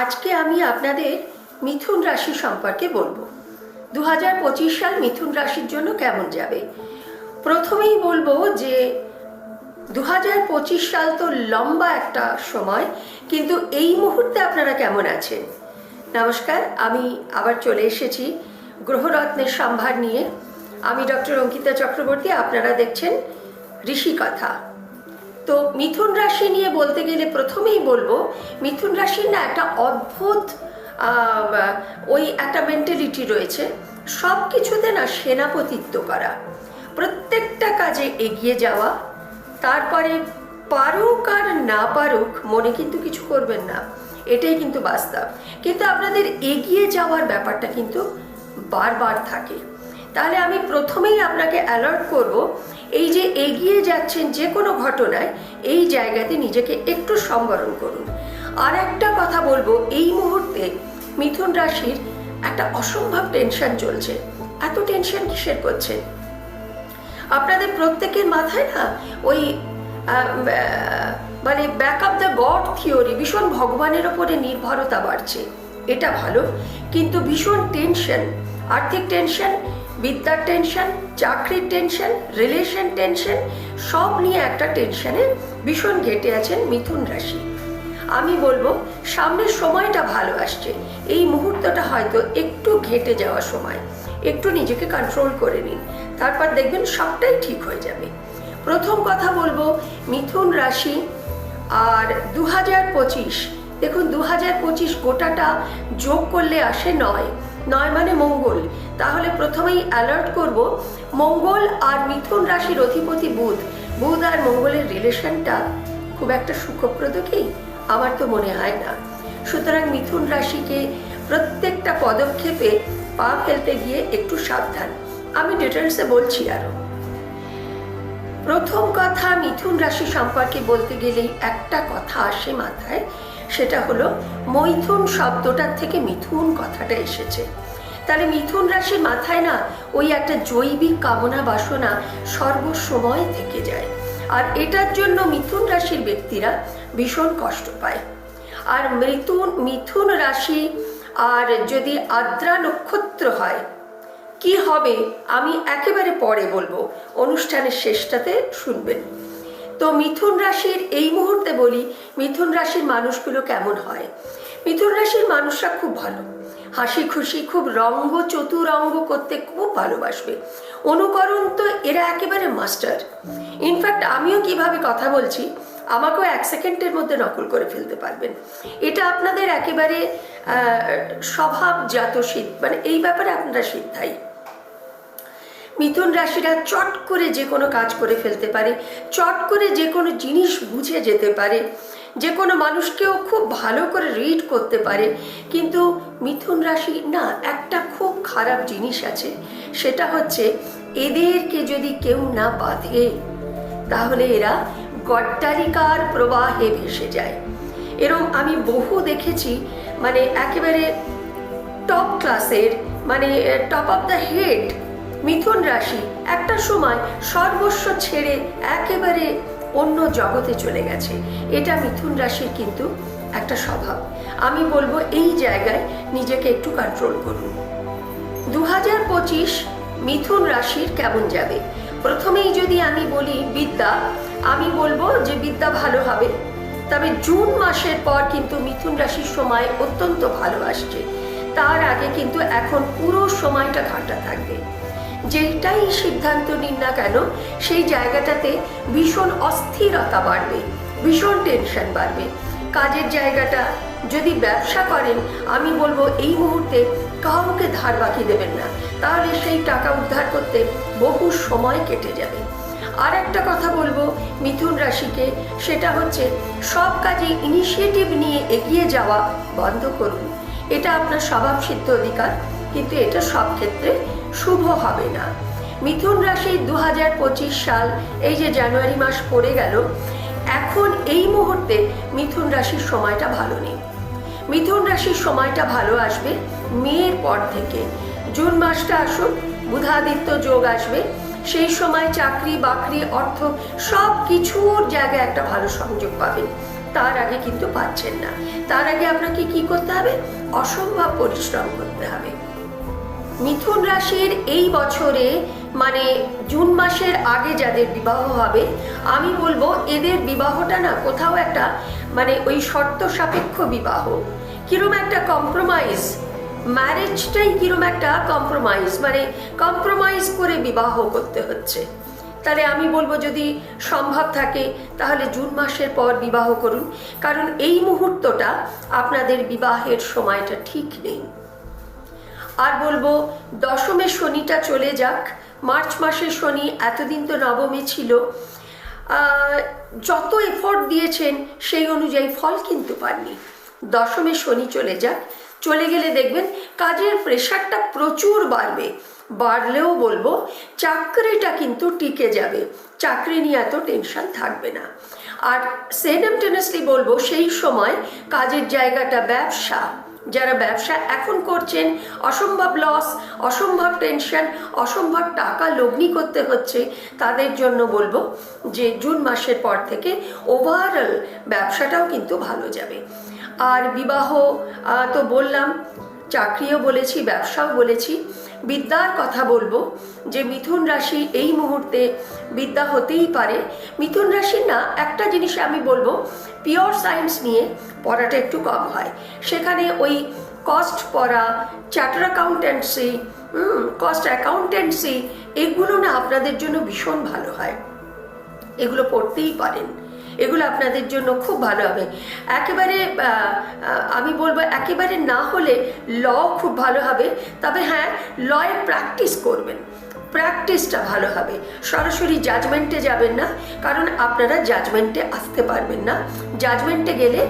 আজকে আমি আপনাদের মিথুন রাশি সম্পর্কে বলব। দু হাজার পঁচিশ সাল মিথুন রাশির জন্য কেমন যাবে? প্রথমেই বলব যে দু হাজার পঁচিশ সাল তো লম্বা একটা সময়, কিন্তু এই মুহূর্তে আপনারা কেমন আছেন? নমস্কার, আমি আবার চলে এসেছি গ্রহরত্নের সম্ভার নিয়ে। আমি ডক্টর অঙ্কিতা চক্রবর্তী, আপনারা দেখছেন ঋষি কথা। তো মিথুন রাশি নিয়ে বলতে গেলে প্রথমেই বলব, মিথুন রাশির না একটা অদ্ভুত ওই একটা মেন্টালিটি রয়েছে। সব কিছুতে না সেনাপতিত্ব করা, প্রত্যেকটা কাজে এগিয়ে যাওয়া, তারপরে পারুক আর না পারুক মনে কিন্তু কিছু করবেন না, এটাই কিন্তু বাস্তব। কিন্তু আপনাদের এগিয়ে যাওয়ার ব্যাপারটা কিন্তু বারবার থাকে। তাহলে আমি প্রথমেই আপনাকে অ্যালার্ট করব, এই যে এগিয়ে যাচ্ছেন যে কোনো ঘটনায়, এই জায়গাতে নিজেকে একটু সম্বরণ করুন। আর একটা কথা বলব, এই মুহূর্তে মিথুন রাশির একটা অসম্ভব টেনশন চলছে। এত টেনশন কিসের করছে? আপনাদের প্রত্যেকের মাথায় না ওই মানে back up the God theory ভীষণ ভগবানের ওপরে নির্ভরতা বাড়ছে। এটা ভালো, কিন্তু ভীষণ টেনশন আর্থিক টেনশন বিদ্যার টেনশন, চাকরির টেনশন রিলেশন টেনশন সব নিয়ে একটা টেনশনে ভীষণ ঘেটে আছেন মিথুন রাশি। আমি বলব, সামনের সময়টা ভালো আসছে। এই মুহূর্তটা হয়তো একটু ঘেটে যাওয়া সময়। একটু নিজেকে কন্ট্রোল করে নিন। তারপর দেখবেন সবটাই ঠিক হয়ে যাবে। প্রথম কথা বলব, মিথুন রাশি আর দু হাজার পঁচিশ। দেখুন দু হাজার পঁচিশ গোটাটা যোগ করলে আসে নয়। নয় মানে মঙ্গল। তাহলে প্রথমেই অ্যালার্ট করব, মঙ্গল আর মিথুন রাশির অধিপতি বুধ। বুধ আর মঙ্গলের রিলেশনটা খুব একটা সুখপ্রদ কি? আমার তো মনে হয় না। সুতরাং মিথুন রাশিকে প্রত্যেকটা পদক্ষেপে পা ফেলতে গিয়ে একটু সাবধান। আমি ডিটেলসে বলছি আরও। প্রথম কথা মিথুন রাশি সম্পর্কে বলতে গেলেই একটা কথা আসে মাথায়, সেটা হলো, মৈথুন শব্দটার থেকে মিথুন কথাটা এসেছে। তাহলে মিথুন রাশির মাথায় না ওই একটা জৈবিক কামনা বাসনা সর্বসময় থেকে যায়। আর এটার জন্য মিথুন রাশির ব্যক্তিরা ভীষণ কষ্ট পায়। আর মৃতুন, মিথুন রাশি আর যদি আদ্রা নক্ষত্র হয়, কি হবে আমি একেবারে পরে বলব। অনুষ্ঠানের শেষটাতে শুনবেন। তো মিথুন রাশির এই মুহূর্তে বলি, মিথুন রাশির মানুষগুলো কেমন হয়? মিথুন রাশির মানুষরা খুব ভালো। হাসি খুশি, খুব রঙ্গ, চতুরঙ্গ করতে খুব ভালোবাসবে। অনুকরণ তো এরা একেবারে মাস্টার। ইনফ্যাক্ট আমিও কীভাবে কথা বলছি, আমাকেও এক সেকেন্ডের মধ্যে নকল করে ফেলতে পারবেন। এটা আপনাদের একেবারে স্বভাবজাত শীত মানে এই ব্যাপারে আপনারা সিদ্ধাই মিথুন রাশিরা চট করে যে কোনো কাজ করে ফেলতে পারে, চট করে যে কোনো জিনিস বুঝে যেতে পারে। যে কোনো মানুষকেও খুব ভালো করে রিড করতে পারে। কিন্তু মিথুন রাশি, না, একটা খুব খারাপ জিনিস আছে। সেটা হচ্ছে এদেরকে যদি কেউ না বাঁধে, তাহলে এরা গট্টারিকার প্রবাহে ভেসে যায়। এরম আমি বহু দেখেছি মানে একেবারে টপ ক্লাসের মানে টপ অফ দ্য হেড মিথুন রাশি একটা সময় সর্বস্ব ছেড়ে একেবারে অন্য জগতে চলে গেছে। এটা মিথুন রাশির কিন্তু একটা স্বভাব। আমি বলব এই জায়গায় নিজেকে একটু কন্ট্রোল করুন। দু হাজার পঁচিশ মিথুন রাশির কেমন যাবে? প্রথমেই যদি আমি বলি বিদ্যা, আমি বলব যে বিদ্যা ভালো হবে। তবে জুন মাসের পর কিন্তু মিথুন রাশির সময় অত্যন্ত ভালো আসছে। তার আগে কিন্তু এখন পুরো সময়টা ঘাটা থাকবে। যেটাই সিদ্ধান্ত নিন না কেন, সেই জায়গাটাতে ভীষণ অস্থিরতা বাড়বে, ভীষণ টেনশন বাড়বে। কাজের জায়গাটা যদি ব্যবসা করেন, আমি বলব এই মুহূর্তে কাউকে ধার বাকি দেবেন না। তাহলে সেই টাকা উদ্ধার করতে বহু সময় কেটে যাবে। আর একটা কথা বলব মিথুন রাশিকে, সেটা হচ্ছে সব কাজে ইনিশিয়েটিভ নিয়ে এগিয়ে যাওয়া বন্ধ করুন। এটা আপনার স্বভাব সিদ্ধ অধিকার। কিন্তু এটা সব ক্ষেত্রে শুভ হবে না। মিথুন রাশি দু হাজার পঁচিশ সাল, এই যে জানুয়ারি মাস পড়ে গেল, এখন এই মুহূর্তে মিথুন রাশির সময়টা ভালো নেই। মিথুন রাশির সময়টা ভালো আসবে মেয়ের পর থেকে। জুন মাসটা আসুক, বুধাদিত্য যোগ আসবে, সেই সময় চাকরি, বাকরি, অর্থ সব কিছুর জায়গায় একটা ভালো সংযোগ পাবেন। তার আগে কিন্তু পাচ্ছেন না। তার আগে আপনাকে কি করতে হবে? অসম্ভব পরিশ্রম করতে হবে। মিথুন রাশির এই বছরে মানে জুন মাসের আগে যাদের বিবাহ হবে, আমি বলব এদের বিবাহটা না কোথাও একটা মানে ওই শর্ত সাপেক্ষ বিবাহ। কিরম একটা কম্প্রোমাইজ ম্যারেজটাই কিরম একটা কম্প্রোমাইজ মানে কম্প্রোমাইজ করে বিবাহ করতে হচ্ছে। তাহলে আমি বলব যদি সম্ভব থাকে, তাহলে জুন মাসের পর বিবাহ করুন। কারণ এই মুহূর্তটা আপনাদের বিবাহের সময়টা ঠিক নেই। আর বলব, দশমে শনিটা চলে যাক। মার্চ মাসের শনি এতদিন তো নবমে ছিল। যত এফোর্ট দিয়েছেন, সেই অনুযায়ী ফল কিন্তু পাননি। দশমে শনি চলে যাক। চলে গেলে দেখবেন, কাজের প্রেশারটা প্রচুর বাড়বে। বাড়লেও বলব, চাকরিটা কিন্তু টিকে যাবে। চাকরি নিয়ে এত টেনশন থাকবে না। আর সেডেমটেনাসলি বলব, সেই সময় কাজের জায়গাটা ব্যবসা। যারা ব্যবসা এখন করছেন, অসম্ভব লস অসম্ভব টেনশন অসম্ভব টাকা লগ্নি করতে হচ্ছে, তাদের জন্য বলব যে জুন মাসের পর থেকে ওভারঅল ব্যবসাটাও কিন্তু ভালো যাবে। আর বিবাহ তো বললাম, চাকরিও বলেছি, ব্যবসাও বলেছি। বিদ্যার কথা বলব যে মিথুন রাশি এই মুহূর্তে বিদ্যা হতেই পারে। মিথুন রাশির না, একটা জিনিস আমি বলব পিওর সায়েন্স নিয়ে পড়াটা একটু কম হয়। সেখানে ওই কস্ট পড়া চার্টার অ্যাকাউন্টেন্সি কস্ট অ্যাকাউন্টেন্সি এগুলো না আপনাদের জন্য ভীষণ ভালো হয়। এগুলো পড়তেই পারেন। এগুলো আপনাদের জন্য খুব ভালো হবে। একেবারে আমি বলব একেবারে না হলে ল খুব ভালো হবে। তবে হ্যাঁ লয়ে প্র্যাকটিস করবেন। প্র্যাকটিসটা ভালো হবে। সরাসরি জাজমেন্টে যাবেন না, কারণ আপনারা জাজমেন্টে আসতে পারবেন না। জাজমেন্টে গেলে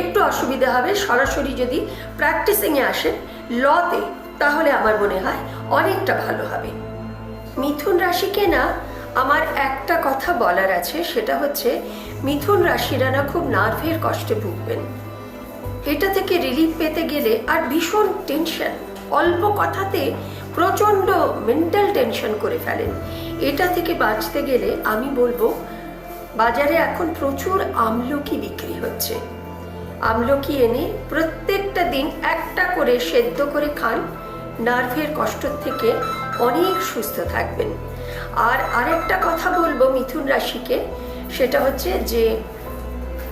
একটু অসুবিধা হবে। সরাসরি যদি প্র্যাকটিসিংয়ে আসেন লতে তাহলে আমার মনে হয় অনেকটা ভালো হবে। মিথুন রাশিকে না, আমার একটা কথা বলার আছে, সেটা হচ্ছে মিথুন রাশিরা না খুব নার্ভের কষ্টে ভুগবেন। এটা থেকে রিলিফ পেতে গেলে আর ভীষণ টেনশন অল্প কথাতে প্রচণ্ড মেন্টাল টেনশন করে ফেলেন। এটা থেকে বাঁচতে গেলে আমি বলব, বাজারে এখন প্রচুর আমলকি বিক্রি হচ্ছে। আমলকি এনে প্রত্যেকটা দিন একটা করে সেদ্ধ করে খান, নার্ভের কষ্ট থেকে অনেক সুস্থ থাকবেন। আর আরেকটা কথা বলব মিথুন রাশিকে, সেটা হচ্ছে যে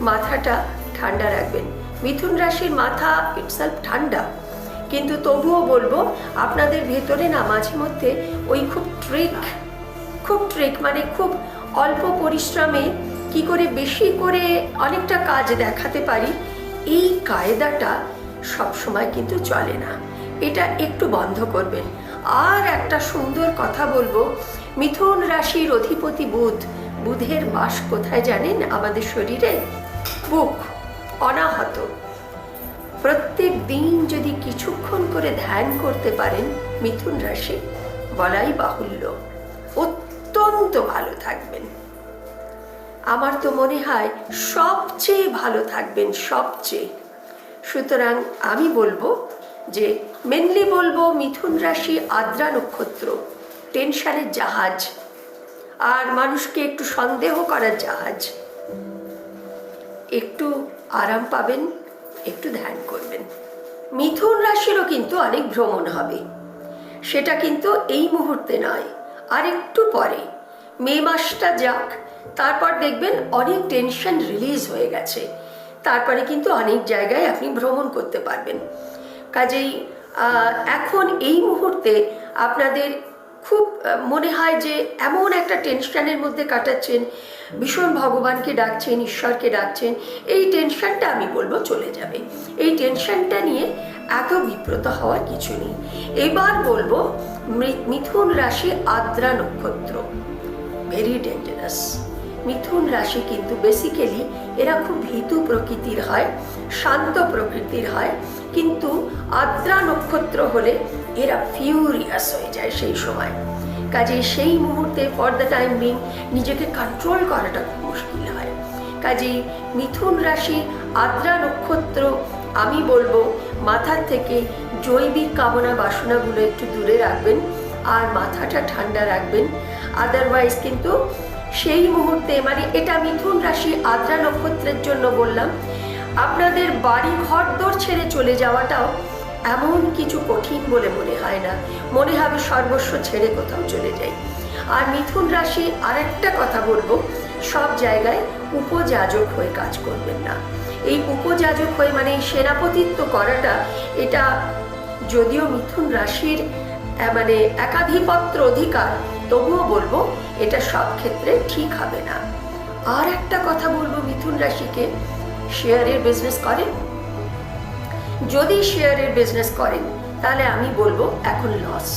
মাথাটা ঠান্ডা রাখবেন। মিথুন রাশির মাথা ইটসেলফ ঠান্ডা। কিন্তু তবুও বলব, আপনাদের ভেতরে না মাঝে মধ্যে ওই খুব ট্রিক খুব ট্রিক মানে খুব অল্প পরিশ্রমে কি করে বেশি করে অনেকটা কাজ দেখাতে পারি, এই কায়দাটা সব সময় কিন্তু চলে না। এটা একটু বন্ধ করবেন। আর একটা সুন্দর কথা বলব, মিথুন রাশির অধিপতি বুধ, বুধের বাস কোথায় জানেন আমাদের শরীরে? বুক, অনাহত। প্রত্যেক দিন যদি কিছুক্ষণ করে ধ্যান করতে পারেন মিথুন রাশি, বলাই বাহুল্য। অত্যন্ত ভালো থাকবেন। আমার তো মনে হয় সবচেয়ে ভালো থাকবেন, সবচেয়ে। সুতরাং আমি বলব যে মেনলি বলব মিথুন রাশি আদ্রা নক্ষত্র, টেনশনের জাহাজ, আর মানুষকে একটু সন্দেহ করার জাহাজ। একটু আরাম পাবেন একটু ধ্যান করবেন। মিথুন রাশিরও কিন্তু অনেক ভ্রমণ হবে। সেটা কিন্তু এই মুহূর্তে নয়, আর একটু পরে। মে মাসটা যাক, তারপর দেখবেন অনেক টেনশন রিলিজ হয়ে গেছে। তারপরে কিন্তু অনেক জায়গায় আপনি ভ্রমণ করতে পারবেন। কাজেই এখন এই মুহূর্তে আপনাদের খুব মনে হয় যে এমন একটা টেনশনের মধ্যে কাটাচ্ছেন। ভীষণ ভগবানকে ডাকছেন, ঈশ্বরকে ডাকছেন। এই টেনশনটা আমি বলব চলে যাবে। এই টেনশনটা নিয়ে এত বিব্রত হওয়ার কিছু নেই। এবার বলব মিথুন রাশি আদ্রা নক্ষত্র। ভেরি ডেঞ্জারাস মিথুন রাশি কিন্তু বেসিক্যালি এরা খুব ভীতু প্রকৃতির হয়, শান্ত প্রকৃতির হয়। কিন্তু আদ্রা নক্ষত্র হলে এরা ফিউরিয়াস হয়ে যায় সেই সময়। কাজে সেই মুহূর্তে ফর দ্য টাইম বিং নিজেকে কন্ট্রোল করাটা খুব মুশকিল হয়। কাজেই মিথুন রাশি আদ্রা নক্ষত্র, আমি বলব মাথার থেকে জৈবিক কামনা বাসনাগুলো একটু দূরে রাখবেন আর মাথাটা ঠান্ডা রাখবেন। আদারওয়াইজ কিন্তু সেই মুহূর্তে মানে এটা মিথুন রাশি আদ্রা নক্ষত্রের জন্য বললাম, আপনাদের বাড়ি ঘর দর ছেড়ে চলে যাওয়াটাও এমন কিছু কঠিন বলে মনে হয় না। মনে হবে সর্বস্ব ছেড়ে কোথাও চলে যাই। আর মিথুন রাশি আরেকটা কথা বলব, সব জায়গায় উপযাজক হয়ে কাজ করবেন না। এই উপযাজক হয়ে মানে এই সেনাপতিত্ব করাটা, এটা যদিও মিথুন রাশির মানে একাধিপত্র অধিকার, তবুও বলব এটা সব ক্ষেত্রে ঠিক হবে না। আর একটা কথা বলব মিথুন রাশিকে শেয়ারের বিজনেস করেন। যদি শেয়ারের বিজনেস করেন, তাহলে আমি বলব এখন লস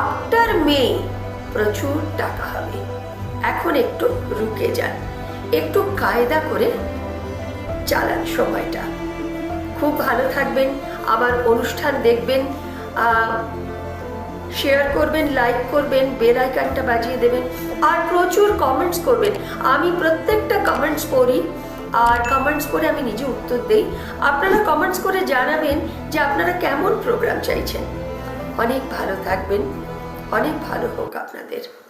আফটার মে প্রচুর টাকা হবে। এখন একটু রুকে যান। একটু কায়দা করে চালান সময়টা। খুব ভালো থাকবেন আমার অনুষ্ঠান দেখবেন শেয়ার করবেন লাইক করবেন বেল আইকনটা বাজিয়ে দেবেন, আর প্রচুর কমেন্টস করবেন। আমি প্রত্যেকটা কমেন্টস পড়ি। আর কমেন্টস করে আমি নিজে উত্তর দেই। আপনারা কমেন্টস করে জানাবেন যে আপনারা কেমন প্রোগ্রাম চাইছেন। অনেক ভালো থাকবেন। অনেক ভালো হোক আপনাদের।